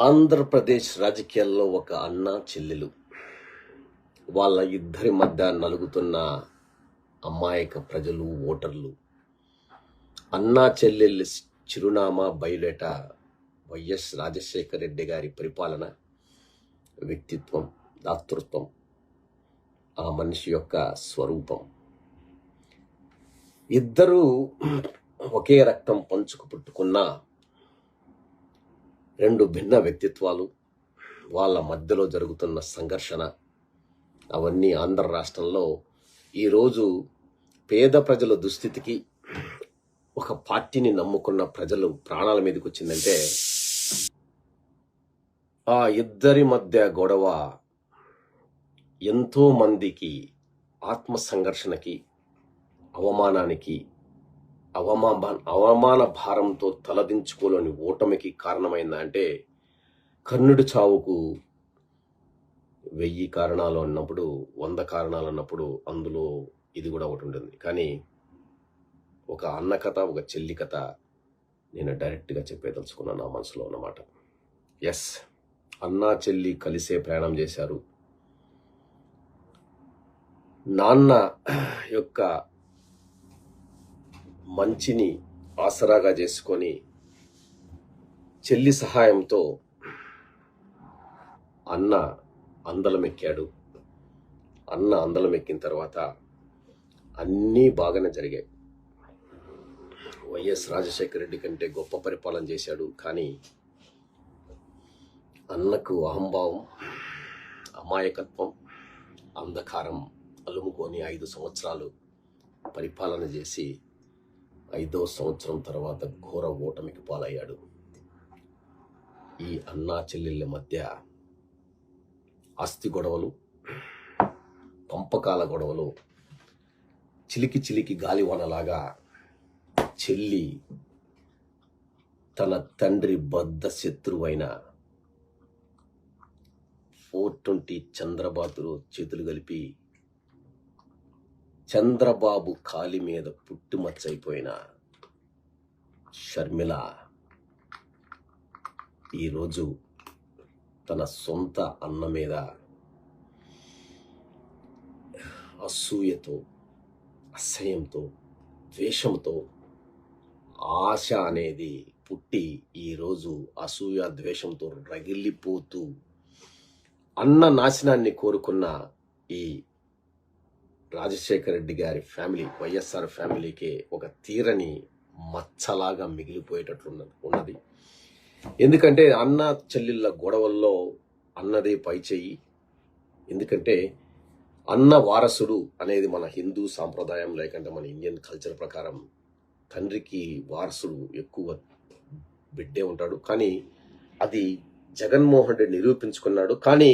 ఆంధ్రప్రదేశ్ రాజకీయాల్లో ఒక అన్న చెల్లెలు. వాళ్ళ ఇద్దరి మధ్య నలుగుతున్న అమాయక ప్రజలు ఓటర్లు. అన్నా చెల్లెళ్ళ చిరునామా బయలేట వైఎస్ రాజశేఖర రెడ్డి గారి పరిపాలన వ్యక్తిత్వం దాతృత్వం ఆ మనిషి యొక్క స్వరూపం. ఇద్దరూ ఒకే రక్తం పంచుకు పుట్టుకున్న రెండు భిన్న వ్యక్తిత్వాలు వాళ్ళ మధ్యలో జరుగుతున్న సంఘర్షణ అవన్నీ ఆంధ్ర రాష్ట్రంలో ఈరోజు పేద ప్రజల దుస్థితికి ఒక పార్టీని నమ్ముకున్న ప్రజలు ప్రాణాల మీదకి వచ్చిందంటే ఆ ఇద్దరి మధ్య గొడవ ఎంతో మందికి ఆత్మ సంఘర్షణకి అవమానానికి అవమాన అవమాన భారంతో తలదించుకోలేని ఓటమికి కారణమైందంటే కర్ణుడి చావుకు వెయ్యి కారణాలు అన్నప్పుడు వంద కారణాలు అన్నప్పుడు అందులో ఇది కూడా ఒకటి ఉంటుంది. కానీ ఒక అన్న కథ ఒక చెల్లి కథ నేను డైరెక్ట్గా చెప్పేదలుచుకున్నాను నా మనసులో అన్నమాట. ఎస్ అన్న చెల్లి కలిసే ప్రయాణం చేశారు. నాన్న యొక్క మంచిని ఆసరాగా చేసుకొని చెల్లి సహాయంతో అన్న అందలమెక్కాడు. అన్న అందలమెక్కిన తర్వాత అన్నీ బాగానే జరిగాయి. వైఎస్ రాజశేఖర రెడ్డి కంటే గొప్ప పరిపాలన చేశాడు. కానీ అన్నకు అహంభావం అమాయకత్వం అంధకారం అలుముకొని ఐదు సంవత్సరాలు పరిపాలన చేసి ఐదో సంవత్సరం తర్వాత ఘోర ఓటమికి పాలయ్యాడు. ఈ అన్నా చెల్లెళ్ళ మధ్య ఆస్తి గొడవలు పంపకాల గొడవలు చిలికి చిలికి గాలివానలాగా చెల్లి తన తండ్రి బద్ద శత్రువైన ఫోర్ ట్వంటీ చంద్రబాతులు చేతులు కలిపి చంద్రబాబు కాలి మీద పుట్టుమచ్చైపోయిన షర్మిల ఈరోజు తన సొంత అన్న మీద అసూయతో అసహ్యంతో ద్వేషంతో ఆశ అనేది పుట్టి ఈరోజు అసూయ ద్వేషంతో రగిలిపోతూ అన్న నాశనాన్ని కోరుకున్న ఈ రాజశేఖర రెడ్డి గారి ఫ్యామిలీ వైఎస్ఆర్ ఫ్యామిలీకి ఒక తీరని మచ్చలాగా మిగిలిపోయేటట్లు ఉన్నది. ఎందుకంటే అన్న చెల్లెళ్ళ గొడవల్లో అన్నదే పై చెయ్యి ఎందుకంటే అన్న వారసుడు అనేది మన హిందూ సాంప్రదాయం లేకుంటే మన ఇండియన్ కల్చర్ ప్రకారం తండ్రికి వారసుడు ఎక్కువ బిడ్డే ఉంటాడు. కానీ అది జగన్మోహన్ రెడ్డి నిరూపించుకున్నాడు. కానీ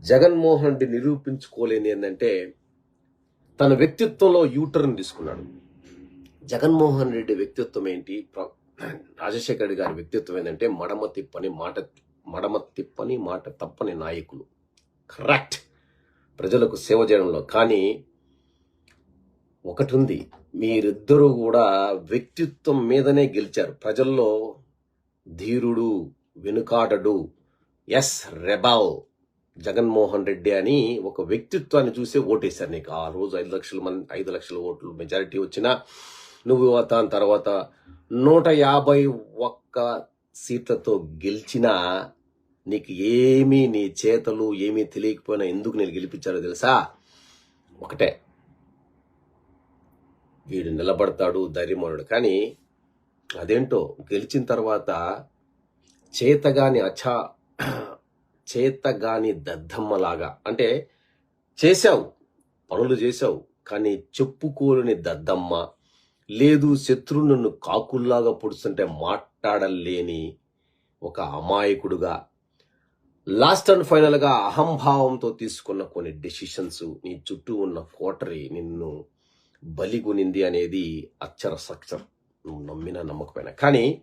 జగన్మోహన్ రెడ్డి నిరూపించుకోలేని ఏంటంటే తన వ్యక్తిత్వంలో యూటర్న్ తీసుకున్నాడు. జగన్మోహన్ రెడ్డి వ్యక్తిత్వం ఏంటి? రాజశేఖర్ రాజశేఖర రెడ్డి గారి వ్యక్తిత్వం ఏంటంటే మడమ తిప్పని మాట మడమ తిప్పని మాట తప్పని నాయకులు. కరెక్ట్. ప్రజలకు సేవ చేయడంలో. కానీ ఒకటి ఉంది మీరిద్దరూ కూడా వ్యక్తిత్వం మీదనే గెలిచారు. ప్రజల్లో ధీరుడు వెనుకాడడు ఎస్ రెబాల్. జగన్మోహన్ రెడ్డి అని ఒక వ్యక్తిత్వాన్ని చూసే ఓటేశారు. నీకు ఆ రోజు ఐదు లక్షల మంది ఐదు లక్షల ఓట్లు మెజారిటీ వచ్చినా నువ్వు దాని తర్వాత నూట యాభై ఒక్క సీట్లతో గెలిచినా నీకు ఏమీ నీ చేతలు ఏమీ తెలియకపోయినా ఎందుకు నేను గెలిపించారో తెలుసా? ఒకటే. వీడు నిలబడతాడు ధైర్యమనుడు. కానీ అదేంటో గెలిచిన తర్వాత చేతగాని అచా చేతగాని దద్దమ్మలాగా. అంటే చేశావు పనులు చేశావు కానీ చెప్పుకోలేని దద్దమ్మ లేదు శత్రువు నన్ను కాకుల్లాగా పొడుస్తుంటే మాట్లాడలేని ఒక అమాయకుడుగా లాస్ట్ అండ్ ఫైనల్గా అహంభావంతో తీసుకున్న కొన్ని డెసిషన్స్ నీ చుట్టూ ఉన్న కోటరీ నిన్ను బలిగొనింది అనేది అచ్చర సక్షర్ నువ్వు నమ్మినా నమ్మకపోయినా. కానీ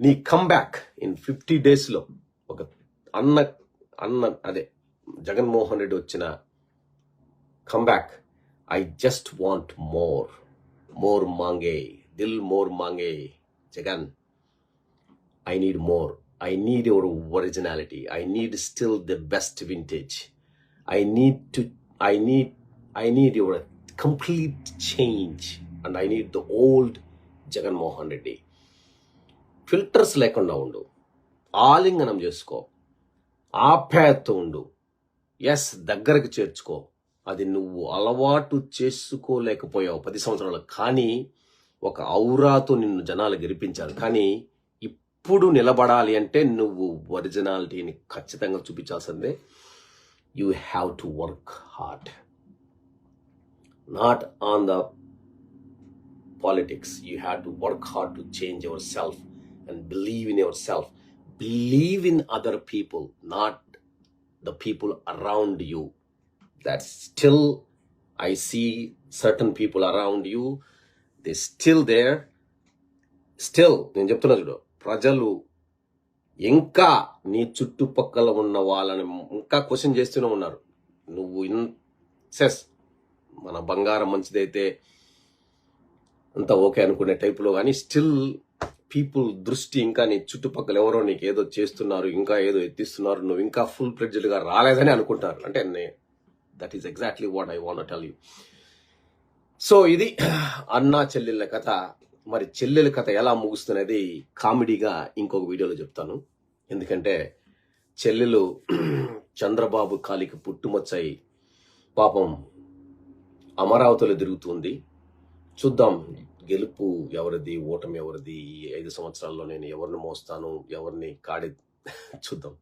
నీ కమ్బ్యాక్ ఇన్ ఫిఫ్టీ డేస్లో అన్న అన్న అదే జగన్మోహన్ రెడ్డి వచ్చిన comeback I just want more more మాంగే దిల్ more మాంగే Jagan I need more I need your originality I need still the best vintage I need to I need I need your complete change and I need the old Jaganmohan Reddy filters లేకుండా ఉండు. ఆలింగనం చేసుకో. ఆప్యాయత yes దగ్గరకు చేర్చుకో. అది నువ్వు అలవాటు చేసుకోలేకపోయావు పది సంవత్సరాలు. కానీ ఒక ఔరాతో నిన్ను జనాలు గెలిపించారు. కానీ ఇప్పుడు నిలబడాలి అంటే నువ్వు ఒరిజినాలిటీని ఖచ్చితంగా చూపించాల్సిందే. You have to work hard not on the politics you have to work hard to change yourself and believe in yourself believe in other people not the people around you that still I see certain people around you they still there still నేను చెప్తున్నా చూడు ప్రజలు ఇంకా నీ చుట్టుపక్కల ఉన్న వాళ్ళని ఇంకా క్వశ్చన్ చేస్తూనే ఉన్నారు. నువ్వు ఇన్ సెస్ మన బంగారం మంచిదైతే అంతా ఓకే అనుకునే టైపులో కానీ స్టిల్ పీపుల్ దృష్టి ఇంకా నీ చుట్టుపక్కల ఎవరో నీకు ఏదో చేస్తున్నారు ఇంకా ఏదో ఎత్తిస్తున్నారు నువ్వు ఇంకా ఫుల్గా రాలేదని అనుకుంటారు. అంటే that is exactly what I want tell you so ఇది అన్నా చెల్లెళ్ళ కథ. మరి చెల్లెల కథ ఎలా ముగుస్తున్నది కామెడీగా ఇంకొక వీడియోలో చెప్తాను. ఎందుకంటే చెల్లెలు చంద్రబాబు కాలికి పుట్టుమచ్చాయి. పాపం అమరావతిలో తిరుగుతుంది చూద్దాం. గెలుపు ఎవరిది ఓటమి ఎవరిది? ఈ ఐదు సంవత్సరాల్లో నేను ఎవరిని మోస్తాను? ఎవరిని కాడి చూద్దాం.